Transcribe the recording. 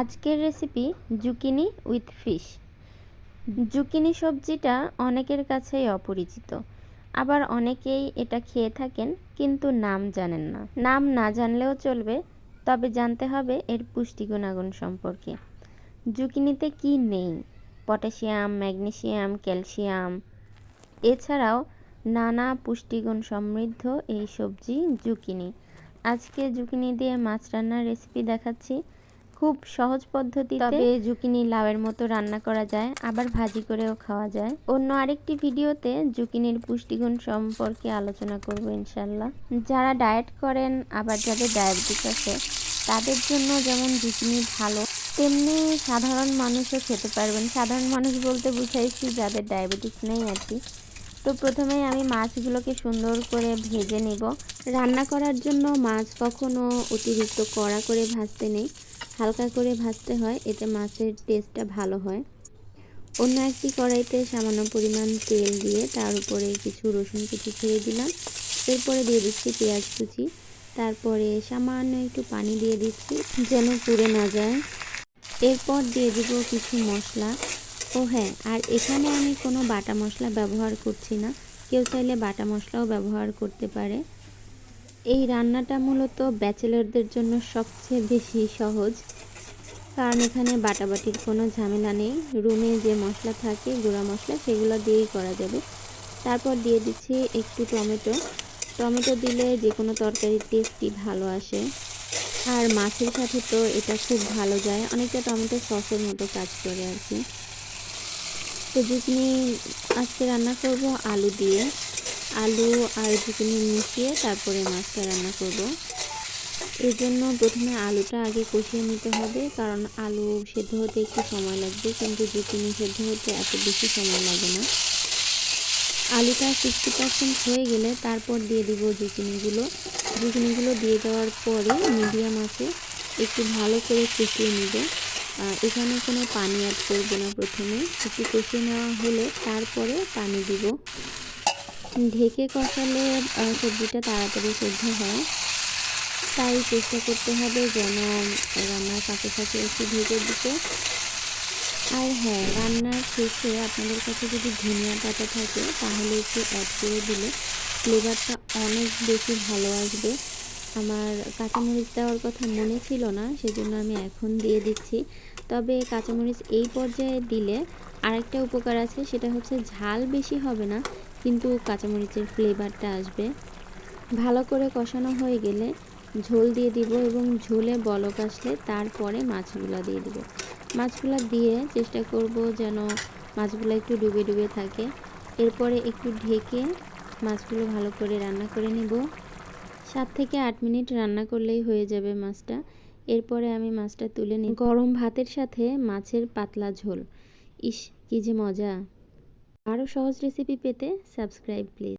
আজকের recipe zucchini with fish zucchini সবজিটা অনেকের কাছেই অপরিচিত। আবার অনেকেই এটা খেয়ে থাকেন কিন্তু নাম জানেন না। নাম না জানলেও চলবে, তবে জানতে হবে এর পুষ্টি গুণাগুণ সম্পর্কে। জুকিনিতে কি নেই? Potassium magnesium calcium. এছাড়াও নানা পুষ্টিগুণ সমৃদ্ধ এই সবজি জুকিনি। আজকে জুকিনি দিয়ে মাছ রান্নার রেসিপি দেখাচ্ছি। খুব সহজ পদ্ধতি তবে জুকিনি লাউয়ের মতো রান্না করা যায়, আবার ভাজি করেও খাওয়া যায়। অন্য আরেকটি ভিডিওতে জুকিনির পুষ্টিগুণ সম্পর্কে আলোচনা করব ইনশাল্লাহ যারা ডায়েট করেন, আবার যাদের ডায়াবেটিস আছে, তাদের জন্য যেমন জুকিনি ভালো, তেমনি সাধারণ মানুষও খেতে পারবেন। সাধারণ মানুষ বলতে বুঝাইছি যাদের ডায়াবেটিস নেই আর কি। তো প্রথমেই আমি মাছগুলোকে সুন্দর করে ভেজে নেব। রান্না করার জন্য মাছ কখনো অতিরিক্ত কড়া করে ভাজতে নেই। হালকা করে ভাজতে হয়, এতে মাছের টেস্টটা ভালো হয়। অন্য একটি কড়াইতে সামান্য পরিমাণ তেল দিয়ে তার উপরে কিছু রসুন কুচি ছেড়ে দিলাম। এরপরে দিয়ে দিচ্ছি পেঁয়াজ কুচি। তারপরে সামান্য একটু পানি দিয়ে দিচ্ছি যেন পুড়ে না যায়। এরপর দিয়ে দিব কিছু মশলা। ও হ্যাঁ আর এখানে আমি কোনো বাটা মশলা ব্যবহার করছি না। কেউ চাইলে বাটা মশলাও ব্যবহার করতে পারে। এই রান্নাটা মূলত ব্যাচেলরদের জন্য সবচেয়ে বেশি সহজ, কারণ এখানে বাটাবাটির কোনো ঝামেলা নেই। রুমে যে মশলা থাকে, গুঁড়া মশলা, সেগুলো দিয়েই করা যাবে। তারপর দিয়ে দিচ্ছি একটু টমেটো। টমেটো দিলে যে কোনো তরকারির টেস্টই ভালো আসে। আর মাছের সাথে তো এটা খুব ভালো যায়। অনেকটা টমেটো সসের মতো কাজ করে আর কি। তো জুকনি আজকে রান্না করব আলু দিয়ে। আলু আর জুকনি মিশিয়ে তারপরে মাছটা রান্না করব। এর জন্য প্রথমে আলুটা আগে কষিয়ে নিতে হবে, কারণ আলু সেদ্ধ হতে একটু সময় লাগবে, কিন্তু জুকিনি সেদ্ধ হতে এত বেশি সময় লাগে না। আলুটা সিক্সটি পার্সেন্ট হয়ে গেলে তারপর দিয়ে দিব জুকিনিগুলো জুকিনিগুলো দিয়ে দেওয়ার পরে মিডিয়াম আছে, একটু ভালো করে কষিয়ে নিব। এখানে কোনো পানি অ্যাড করব না প্রথমে, একটু কষিয়ে নেওয়া হলে তারপরে পানি দিব। ঢেকে কষালে সবজিটা তাড়াতাড়ি সেদ্ধ হয়। তাই চেষ্টা করতে হবে যেন রান্নার ফাঁকে ফাঁকে একটু ঢেকে দিতে। আর হ্যাঁ রান্নার শেষে আপনাদের কাছে যদি ধনিয়া পাতা থাকে, তাহলে একটু অ্যাড করে দিলে ফ্লেভারটা অনেক বেশি ভালো আসবে। আমার কাঁচামরিচ দেওয়ার কথা মনে ছিল না, সেজন্য আমি এখন দিয়ে দিচ্ছি। তবে কাঁচামরিচ এই পর্যায়ে দিলে আরেকটা উপকার আছে, সেটা হচ্ছে ঝাল বেশি হবে না। কিন্তু কাঁচামরিচের ফ্লেভারটা আসবে। ভালো করে কষানো হয়ে গেলে ঝোল দিয়ে দিব এবং ঝোলে বলক আসলে তারপরে মাছগুলো দিয়ে দিব। মাছগুলো দিয়ে চেষ্টা করব যেন মাছগুলো একটু ডুবে ডুবে থাকে। এরপরে একটু ঢেকে মাছগুলো ভালো করে রান্না করে নিব। সাত থেকে আট মিনিট রান্না করলেই হয়ে যাবে মাছটা। এরপরে আমি মাছটা তুলে নিই গরম ভাতের সাথে মাছের পাতলা ঝোল। ইস, কী যে মজা। আরও সহজ রেসিপি পেতে সাবস্ক্রাইব প্লিজ